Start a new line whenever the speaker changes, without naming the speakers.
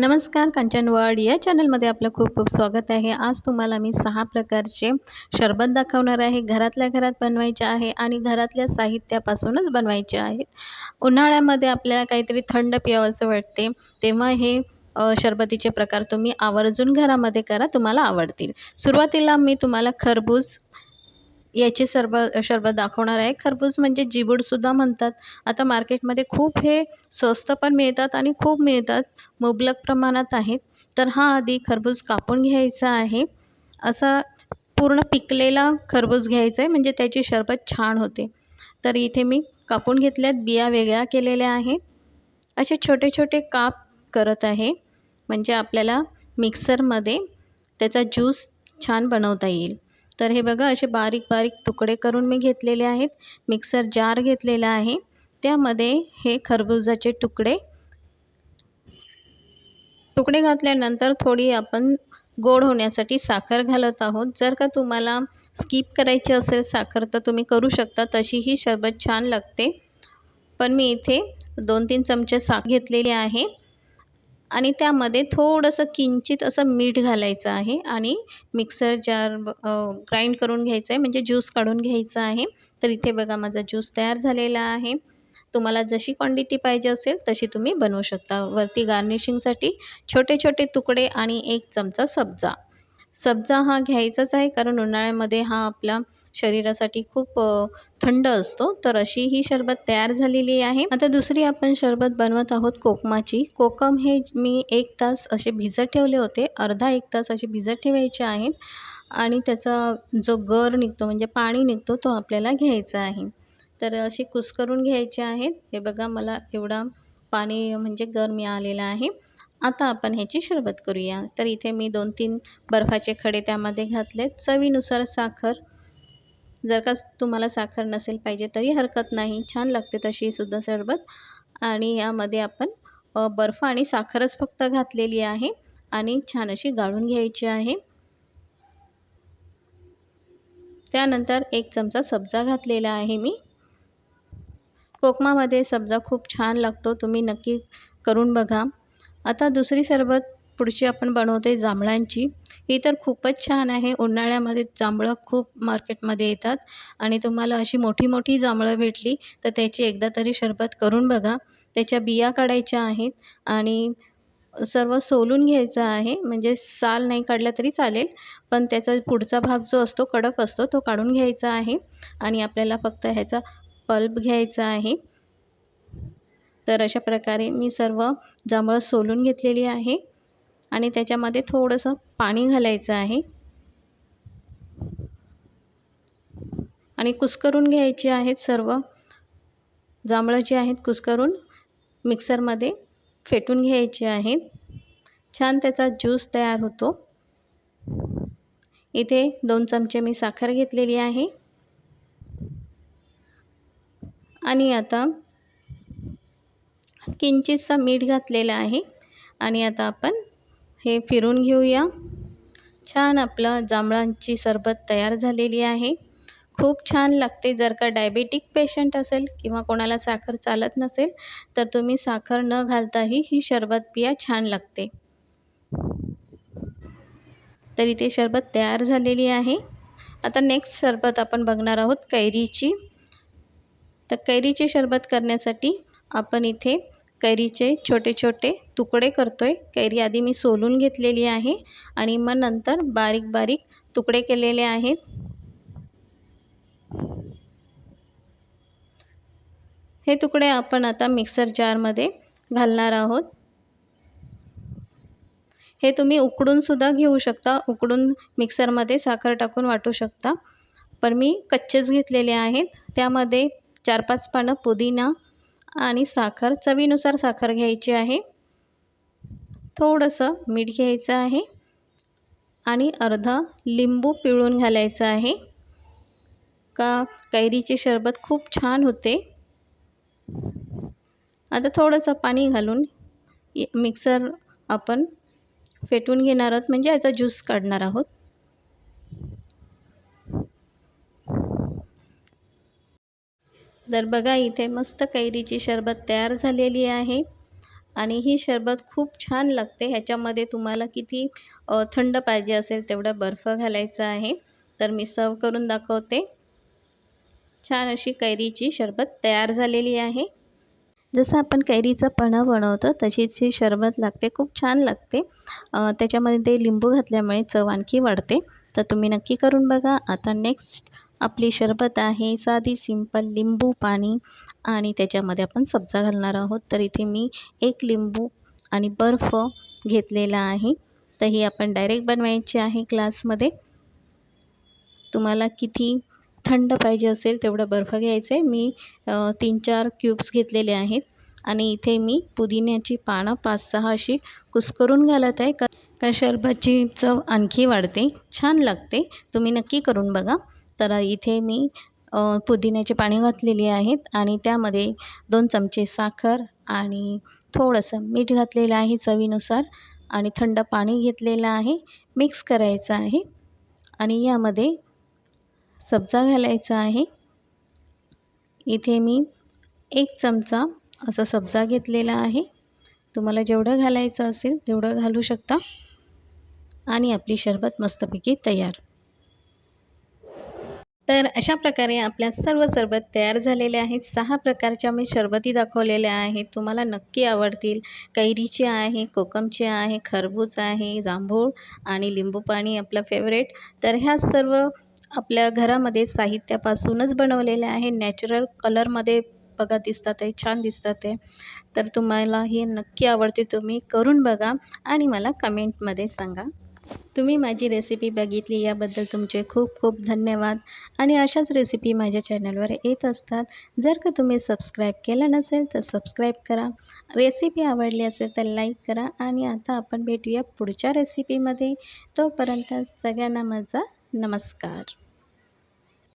नमस्कार कांचनवाड या चॅनलमध्ये आपलं खूप खूप स्वागत आहे. आज तुम्हाला मी सहा प्रकारचे शरबत दाखवणार आहे. घरातल्या घरात बनवायचे आहे आणि घरातल्या साहित्यापासूनच बनवायचे आहेत. उन्हाळ्यामध्ये आपल्याला काहीतरी थंड प्यावंसं वाटते तेव्हा हे शरबतीचे प्रकार तुम्ही आवर्जून घरामध्ये करा तुम्हाला आवडतील. सुरुवातीला मी तुम्हाला खरबूज याचे सरब शरबत दाखवणार आहे. खरबूज म्हणजे जिबूडसुद्धा म्हणतात. आता मार्केटमध्ये खूप हे स्वस्त पण मिळतात आणि खूप मिळतात. मुबलक प्रमाणात आहेत. तर हा आधी खरबूज कापून घ्यायचा आहे. असा पूर्ण पिकलेला खरबूज घ्यायचा आहे. म्हणजे त्याची शरबत छान होते. तर इथे मी कापून घेतल्यात. बिया वेगळ्या केलेल्या आहेत. असे छोटे छोटे काप करत आहे. म्हणजे आपल्याला मिक्सरमध्ये त्याचा ज्यूस छान बनवता येईल. तर हे बघा असे बारीक बारीक तुकडे करून मी घेतलेले आहेत. मिक्सर जार घेतलेला आहे. त्यामध्ये हे खरबुजाचे तुकडे. तुकडे घातल्यानंतर थोडी आपण गोड होण्यासाठी साखर घालत आहोत. जर का तुम्हाला स्किप करायची असेल साखर तर तुम्ही करू शकता. तशी ही शरबत छान लागते. पण मी इथे दोन तीन चमचे साखर घेतलेली आहे. आणि त्यामध्ये थोडंसं किंचित असं मीठ घालायचं आहे आणि मिक्सर जार ग्राइंड करून घ्यायचं आहे. म्हणजे ज्यूस काढून घ्यायचा आहे. तर इथे बघा माझा ज्यूस तयार झालेला आहे. तुम्हाला जशी क्वांटिटी पाहिजे असेल तशी तुम्ही बनवू शकता. वरती गार्निशिंगसाठी छोटे छोटे तुकडे आणि एक चमचा सब्जा. सब्जा हा घ्यायचाच आहे कारण उन्हाळ्यामध्ये हा आपला शरीरासाठी खूप थंड असतो. तर अशी ही शरबत तयार झालेली आहे. आता दुसरी आपण शरबत बनवत आहोत कोकमाची. कोकम हे मी एक तास असे भिजत ठेवले होते. अर्धा एक तास असे भिजत ठेवायचे आहेत. आणि त्याचा जो गर निघतो म्हणजे पाणी निघतो तो आपल्याला घ्यायचा आहे. तर असे कुस्करून घ्यायचे आहेत. हे बघा मला एवढा पाणी म्हणजे गर मिळालेला आहे. आता आपण ह्याची शरबत करूया. तर इथे मी दोन तीन बर्फाचे खडे त्यामध्ये घातलेत. चवीनुसार साखर जर का तुम्हाला साखर नसेल पाहिजे तरी हरकत नाही. छान लागते तशीसुद्धा सरबत. आणि यामध्ये आपण बर्फ आणि साखरच फक्त घातलेली आहे. आणि छान अशी गाळून घ्यायची आहे. त्यानंतर एक चमचा सब्जा घातलेला आहे मी. कोकमामध्ये सब्जा खूप छान लागतो. तुम्ही नक्की करून बघा. आता दुसरी सरबत पुढची आपण बनवतो आहे जांभळांची. ही तर खूपच छान आहे. उन्हाळ्यामध्ये जांभळं खूप मार्केटमध्ये येतात आणि तुम्हाला अशी मोठी मोठी जांभळं भेटली तर त्याची एकदा तरी शरबत करून बघा. त्याच्या बिया काढायच्या आहेत आणि सर्व सोलून घ्यायचं आहे. म्हणजे साल नाही काढला तरी चालेल पण त्याचा पुढचा भाग जो असतो कडक असतो तो काढून घ्यायचा आहे आणि आपल्याला फक्त ह्याचा पल्प घ्यायचा आहे. तर अशा प्रकारे मी सर्व जांभळं सोलून घेतलेली आहे. आणि त्याच्यामध्ये थोडंसं पाणी घालायचं आहे. आणि कुस्करून घ्यायचे आहेत सर्व जांभळं जे आहेत कुस्करून मिक्सरमध्ये फेटून घ्यायचे आहेत. छान त्याचा ज्यूस तयार होतो. इथे दोन चमचे मी साखर घेतलेली आहे. आणि आता किंचितसा मीठ घातलेलं आहे. आणि आता आपण हे फिरून घेऊया. छान आपलं जांभळांची सरबत तयार झालेली आहे. खूप छान लागते. जर का डायबेटिक पेशंट असेल किंवा कोणाला साखर चालत नसेल तर तुम्ही साखर न घालताही ही शरबत पिया छान लागते. तर इथे शरबत तयार झालेली आहे. आता नेक्स्ट सरबत आपण बघणार आहोत कैरीची. तर कैरीची शरबत करण्यासाठी आपण इथे कैरीचे छोटे छोटे तुकडे करतो आहे कैरी आधी मी सोलून घेतलेली आहे आणि मग नंतर बारीक बारीक तुकडे केलेले आहेत. हे तुकडे आपण आता मिक्सर जारमध्ये घालणार आहोत. हे तुम्ही उकडूनसुद्धा घेऊ शकता. उकडून मिक्सरमध्ये साखर टाकून वाटू शकता. पण मी कच्चेच घेतलेले आहेत. त्यामध्ये चार पाच पानं पुदिना आणि साखर चवीनुसार साखर घ्यायची आहे. थोडंसं मीठ घ्यायचं आहे. आणि अर्धा लिंबू पिळून घालायचं आहे. का? कैरीचे शरबत खूप छान होते. आता थोडंसं पाणी घालून मिक्सर आपण फेटून घेणार आहोत. म्हणजे याचा ज्यूस काढणार आहोत. तर बघा इथे मस्त कैरीची शरबत तयार झालेली आहे. आणि ही शरबत खूप छान लागते. ह्याच्यामध्ये तुम्हाला किती थंड पाहिजे असेल तेवढा बर्फ घालायचा आहे. तर मी सर्व करून दाखवते. छान अशी कैरीची शरबत तयार झालेली आहे. जसं आपण कैरीचं पन्हं बनवतो तशीच ही शरबत लागते. खूप छान लागते. त्याच्यामध्ये ते लिंबू घातल्यामुळे चव आणखी वाढते. तर तुम्ही नक्की करून बघा. आता नेक्स्ट आपली सरबत आहे साधी सिंपल लिंबू पाणी आणि त्याच्यामध्ये आपण सब्जा घालणार आहोत. तर इथे मी एक लिंबू आणि बर्फ घेतलेला आहे. तर ही आपण डायरेक्ट बनवायची आहे ग्लासमध्ये तुम्हाला किती थंड पाहिजे असेल तेवढं बर्फ घ्यायचं आहे. मी तीन चार क्यूब्स घेतलेले आहेत आणि इथे मी पुदिन्याची पानं पाच सहा अशी कुस्करून घालत आहे. का का शरबतची चव आणखी वाढते छान लागते. तुम्ही नक्की करून बघा. तर इथे मी पुदिन्याचे पाणी घातलेली आहेत आणि त्यामध्ये दोन चमचे साखर आणि थोडंसं मीठ घातलेलं आहे चवीनुसार आणि थंड पाणी घेतलेलं आहे मिक्स करायचं आहे आणि यामध्ये सब्जा घालायचा आहे. इथे मी एक चमचा असा सब्जा घेतलेला आहे. तुम्हाला जेवढं घालायचं असेल तेवढं घालू शकता आणि आपली शरबत मस्तपैकी तयार. तर अशा प्रकारे आपल्या सर्व सरबत तयार झालेले आहेत. सहा प्रकारच्या मी शरबती दाखवलेल्या आहेत. तुम्हाला नक्की आवडतील. कैरीची आहे कोकमची आहे खरबूज आहे जांभूळ आणि लिंबू पाणी आपलं फेवरेट तर ह्या सर्व आपल्या घरामध्ये साहित्यापासूनच बनवलेले आहे. नॅचरल कलरमध्ये बघा दिसतात आहे छान दिसतात आहे. तर तुम्हाला हे नक्की आवडते तुम्ही करून बघा आणि मला कमेंटमध्ये सांगा. तुम्ही माझी रेसिपी बघितली याबद्दल तुमचे खूप खूप धन्यवाद. आणि अशाच रेसिपी माझ्या चॅनलवर येत असतात. जर का तुम्ही सबस्क्राईब केलं नसेल तर सबस्क्राईब करा. रेसिपी आवडली असेल तर लाईक करा. आणि आता आपण भेटूया पुढच्या रेसिपीमध्ये तोपर्यंत सगळ्यांना माझा नमस्कार.